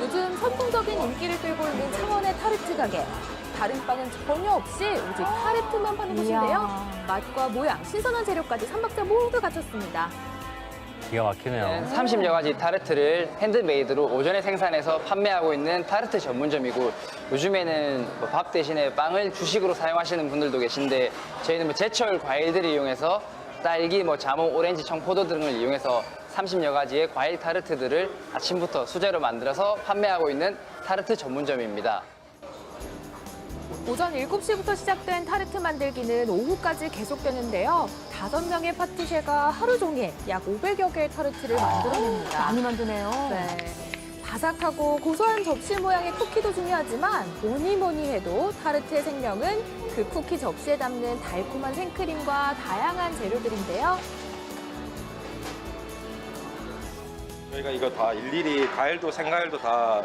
요즘 선풍적인 인기를 끌고 있는 창원의 타르트 가게. 다른 빵은 전혀 없이 오직 타르트만 파는 곳인데요. 맛과 모양, 신선한 재료까지 삼박자 모두 갖췄습니다. 기가 막히네요. 30여 가지 타르트를 핸드메이드로 오전에 생산해서 판매하고 있는 타르트 전문점이고 요즘에는 뭐밥 대신에 빵을 주식으로 사용하시는 분들도 계신데 저희는 뭐 제철 과일들을 이용해서 딸기, 뭐 자몽, 오렌지, 청포도 등을 이용해서 30여 가지의 과일 타르트들을 아침부터 수제로 만들어서 판매하고 있는 타르트 전문점입니다. 오전 7시부터 시작된 타르트 만들기는 오후까지 계속되는데요. 다섯 명의 파티셰가 하루 종일 약 500여 개의 타르트를 만들어냅니다. 많이 만드네요. 네. 바삭하고 고소한 접시 모양의 쿠키도 중요하지만 뭐니 뭐니 해도 타르트의 생명은 그 쿠키 접시에 담는 달콤한 생크림과 다양한 재료들인데요. 저희가 이거 다 일일이 과일도 생과일도 다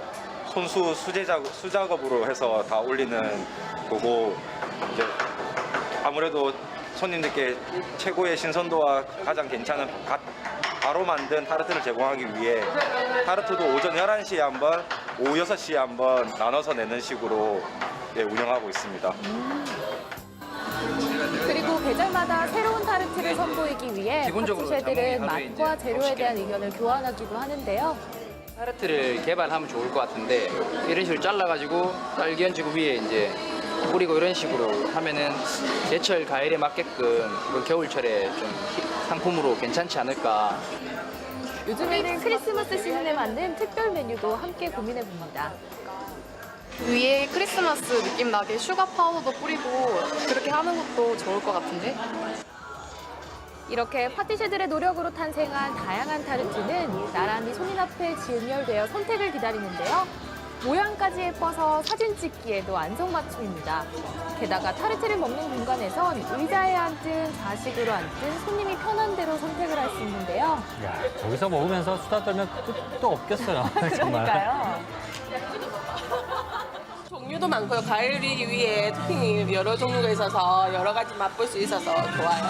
손수 수제 작업, 수작업으로 해서 다 올리는 거고 이제 아무래도 손님들께 최고의 신선도와 가장 괜찮은 가- 바로 만든 타르트를 제공하기 위해 타르트도 오전 11시에 한 번, 오후 6시에 한 번 나눠서 내는 식으로 예, 운영하고 있습니다. 계절마다 새로운 타르트를 선보이기 위해 기본적으로 자몽이 하루에 맛과 이제 재료에 대한 50개. 의견을 교환하기도 하는데요. 타르트를 개발하면 좋을 것 같은데 이런 식으로 잘라가지고 딸기 얹고 위에 이제 뿌리고 이런 식으로 하면은 제철 과일에 맞게끔 이번 겨울철에 좀 히- 상품으로 괜찮지 않을까 요즘에는 크리스마스 시즌에 맞는 특별 메뉴도 함께 고민해 봅니다. 위에 크리스마스 느낌 나게 슈가 파우더도 뿌리고 그렇게 하는 것도 좋을 것 같은데? 이렇게 파티셰들의 노력으로 탄생한 다양한 타르트는 나란히 손님 앞에 진열되어 선택을 기다리는데요. 모양까지 예뻐서 사진 찍기에도 안성맞춤입니다. 게다가 타르트를 먹는 공간에선 의자에 앉든 좌식으로 앉든 손님이 편한 대로 선택을 할 수 있는데요. 야, 저기서 먹으면서 수다 떨면 끝도 없겠어요. 정말. 그러니까요. 종류도 많고요. 과일 위에 토핑이 여러 종류가 있어서 여러 가지 맛볼 수 있어서 좋아요.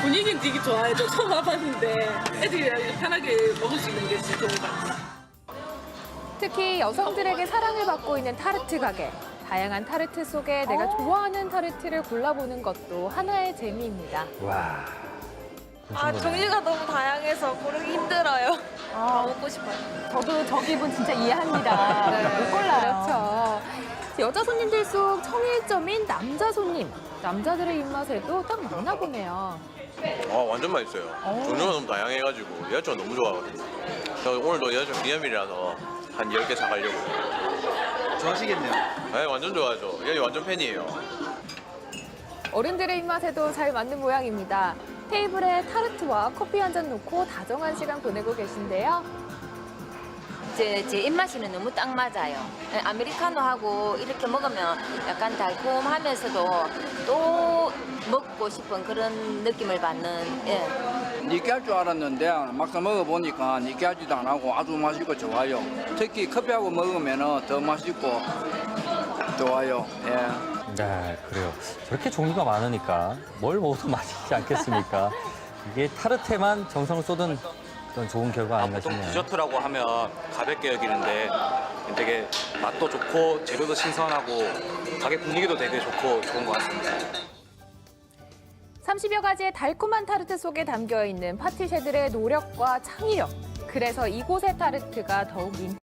분위기는 되게 좋아요. 저 처음 와봤는데 애들이 편하게 먹을 수 있는 게 진짜 좋은 것 같아요. 특히 여성들에게 사랑을 받고 있는 타르트 가게. 다양한 타르트 속에 내가 좋아하는 타르트를 골라보는 것도 하나의 재미입니다. 와. 아, 종류가 너무 다양해서 고르기 힘들어요. 다 먹고 싶어요. 저도 저 기분 진짜 이해합니다. 못 골라요. 그렇죠. 여자 손님들 속 청일점인 남자 손님. 남자들의 입맛에도 딱 맞나 보네요. 어, 완전 맛있어요. 종류가 너무 다양해가지고 여자친구가 너무 좋아하거든요. 저 오늘도 여자친구 기념일이라서 한 10개 사가려고. 좋아하시겠네요 네, 완전 좋아하죠. 여기 완전 팬이에요. 어른들의 입맛에도 잘 맞는 모양입니다. 테이블에 타르트와 커피 한 잔 놓고 다정한 시간 보내고 계신데요. 제, 제 입맛에는 너무 딱 맞아요. 예, 아메리카노하고 이렇게 먹으면 약간 달콤하면서도 또 먹고 싶은 그런 느낌을 받는, 예. 느끼할 줄 알았는데 막상 먹어보니까 느끼하지도 안 하고 아주 맛있고 좋아요. 특히 커피하고 먹으면 더 맛있고 좋아요. 예. 네, 그래요. 저렇게 종류가 많으니까 뭘 먹어도 맛있지 않겠습니까? 이게 타르트에만 정성을 쏟은 그런 좋은 결과 아닌가 보통 싶네요. 디저트라고 하면 가볍게 여기는데 되게 맛도 좋고 재료도 신선하고 가게 분위기도 되게 좋고 좋은 것 같습니다. 30여 가지의 달콤한 타르트 속에 담겨 있는 파티셰들의 노력과 창의력. 그래서 이곳의 타르트가 더욱 인기